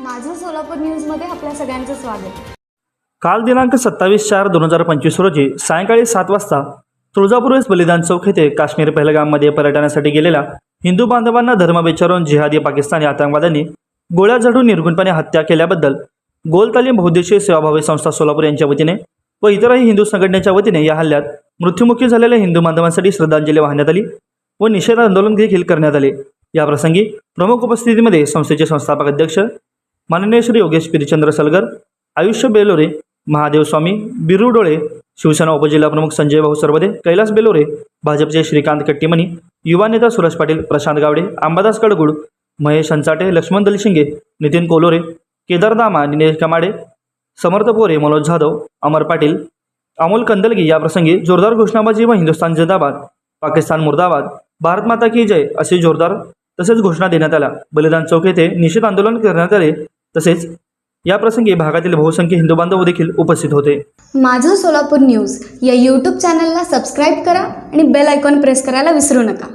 माझं सोलापूर न्यूजमध्ये आपल्या सगळ्यांचं स्वागत. काल दिनांक सत्तावीस चार दोन हजार पंचवीस रोजी सायंकाळी सात वाजता तुळजापूरवेस बलिदान चौक येथे काश्मीर पहलगाममध्ये पर्यटनासाठी गेलेल्या हिंदू बांधवांना धर्म विचारून जिहादी पाकिस्तानी आतंकवाद्यांनी गोळ्या झाडून निर्गुणपणे हत्या केल्याबद्दल गोल तालीम बहुद्देशीय सेवाभावी संस्था सोलापूर यांच्या वतीने व इतरही हिंदू संघटनेच्या वतीने या हल्ल्यात मृत्युमुखी झालेल्या हिंदू बांधवांसाठी श्रद्धांजली वाहण्यात आली व निषेध आंदोलन देखील करण्यात आले. याप्रसंगी प्रमुख उपस्थितीमध्ये संस्थेचे संस्थापक अध्यक्ष माननीय श्री योगेश पिरिचंद्र सलगर आयुष्य बेलोरे महादेव स्वामी बिरू डोळे शिवसेना उपजिल्हा प्रमुख संजय भाऊ सरवदे कैलास बेलोरे भाजपचे श्रीकांत कट्टीमणी युवा नेता सुरज पाटील प्रशांत गावडे अंबादास कडगुड महेश हंचाटे लक्ष्मण दलशिंगे नितीन कोलोरे केदार दामा निलेश कमाडे समर्थ पोरे मनोज जाधव अमर पाटील अमोल कंदलगी याप्रसंगी जोरदार घोषणाबाजी व हिंदुस्थान जिंदाबाद पाकिस्तान मुर्दाबाद भारत माता की जय असे जोरदार तसेच घोषणा देण्यात आल्या. बलिदान चौक येथे निषेध आंदोलन करण्यात आले. तसेच या प्रसंगी भागातील बहुसंख्य हिंदू बांधव देखील उपस्थित होते. माझं सोलापूर न्यूज या यूट्यूब चॅनलला सबस्क्राईब करा आणि बेल आयकॉन प्रेस करायला विसरू नका.